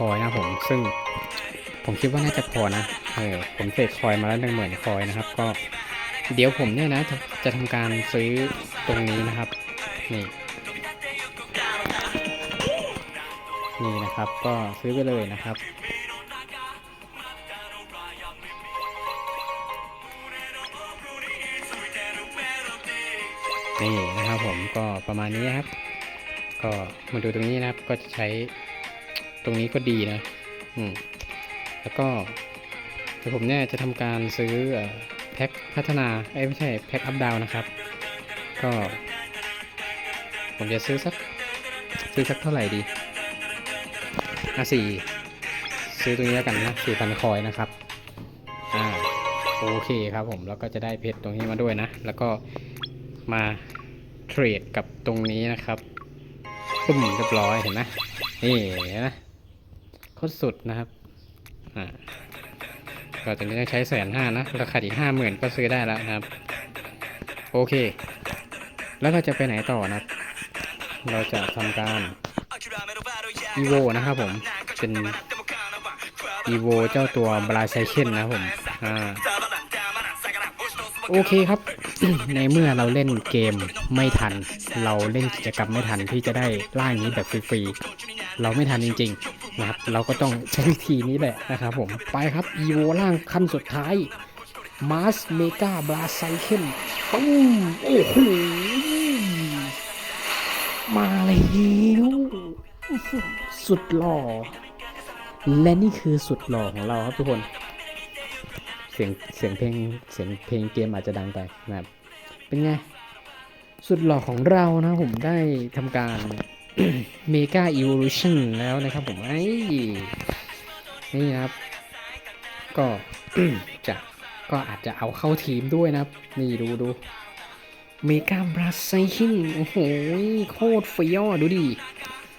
คอยนะผมซึ่งผมคิดว่าน่าจะพอนะเออผมเสกคอยมาแล้วหนึ่งหมื่นคอยนะครับ ก็เดี๋ยวผมเนี่ยนะจะจะทำการซื้อตรงนี้นะครับ นี่ นี่นะครับก็ซื้อไปเลยนะครับนี่นะครับผมก็ประมาณนี้ครับ ก็มาดูตรงนี้นะครับก็จะใช้ ตรงนี้ก็ดีนะ อืม แล้วก็เดี๋ยวผมเนี่ยจะทำการซื้อแพ็คพัฒนาเอ้ไม่ใช่แพ็คอัพดาวนะครับ ก็ ผมจะซื้อสัก ซื้อสักเท่าไหร่ดีอะสี่ซื้อตรงนี้แล้วกันนะสี่พันคอยนะครับ อ่า โอเคครับผม แล้วก็จะได้เพชรตรงนี้มาด้วยนะ แล้วก็มาเทรดกับตรงนี้นะครับปุ่มเรียบร้อยเห็นไหมนี่นไหมโคตรสุดนะครับก็ตรงนี้ต้องใช้แสนห้านะ ราคาอีกห้าหมื่นก็ซื้อได้แล้วนะครับ โอเค แล้วเราจะไปไหนต่อนะครับ เราจะทำการ evo นะครับผม เป็น evo เจ้าตัวบราไซเคนนะผมอ่าโอเคครับ ในเมื่อเราเล่นเกมไม่ทัน เราเล่นกิจกรรมไม่ทันที่จะได้ร่างนี้แบบฟรีๆ เราไม่ทันจริง ๆ นะครับ เราก็ต้องใช้วิธีนี้แหละนะครับผม ไปครับ evo ร่างขั้นสุดท้าย Mars Mega b l a c y c l e ปุ้มโอ้โหมาแล้วสุดหล่อ และนี่คือสุดหล่อของเราครับทุกคน เสียงเสียงเพลงเสียงเพลงเกมอาจจะดังไปนะครับ เป็นไง สุดหล่อของเรานะผมได้ทำการ เมกาอีวอลูชันแล้วนะครับผมไอ้นี่นะครับ ก็จะก็อาจจะเอาเข้าทีมด้วยนะครับ นี่ดูดูเมกาบราซิลโอ้โห โคตรเฟี้ยวอะดูดิ